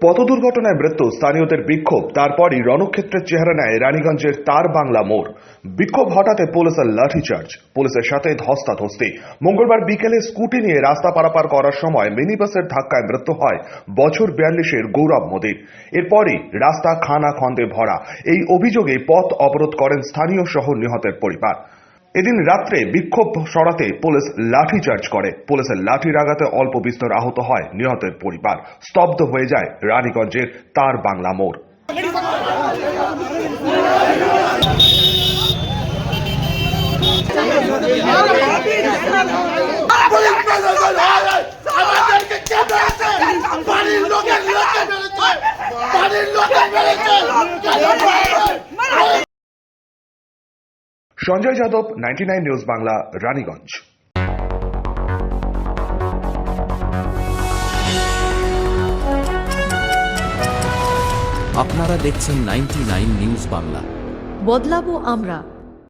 পথ দুর্ঘটনায় মৃত্যু স্থানীয়দের বিক্ষোভ, তারপরই রণক্ষেত্রের চেহারা নেয় রানীগঞ্জের তার বাংলা মোড়। বিক্ষোভ হঠাতে পুলিশের লাঠিচার্জ। পুলিশের সাথে ধস্তাধস্তি। মঙ্গলবার বিকেলে স্কুটি নিয়ে রাস্তা পারাপার করার সময় মিনি বাসের ধাক্কায় মৃত্যু হয় বছর বিয়াল্লিশের গৌরব মোদীর। এরপরই রাস্তা খানা খন্দে ভরা। এই অভিযোগে পথ অবরোধ করেন স্থানীয় সহ নিহতের পরিবার। এদিন রাত্রে বিক্ষোভ সরাতে পুলিশ লাঠিচার্জ করে। পুলিশের লাঠির আঘাতে অল্প বিস্তর আহত হয় নিহতের পরিবার। স্তব্ধ হয়ে যায় রানীগঞ্জের তার বাংলা মোড়। লোকের লোকে মেরেছে। বাড়ির লোকে মেরেছে। সঞ্জয় যাদব নাইনটি নিউজ বাংলা রানীগঞ্জ আপনারা দেখছেন নাইনটি নিউজ বাংলা বদলাবো আমরা।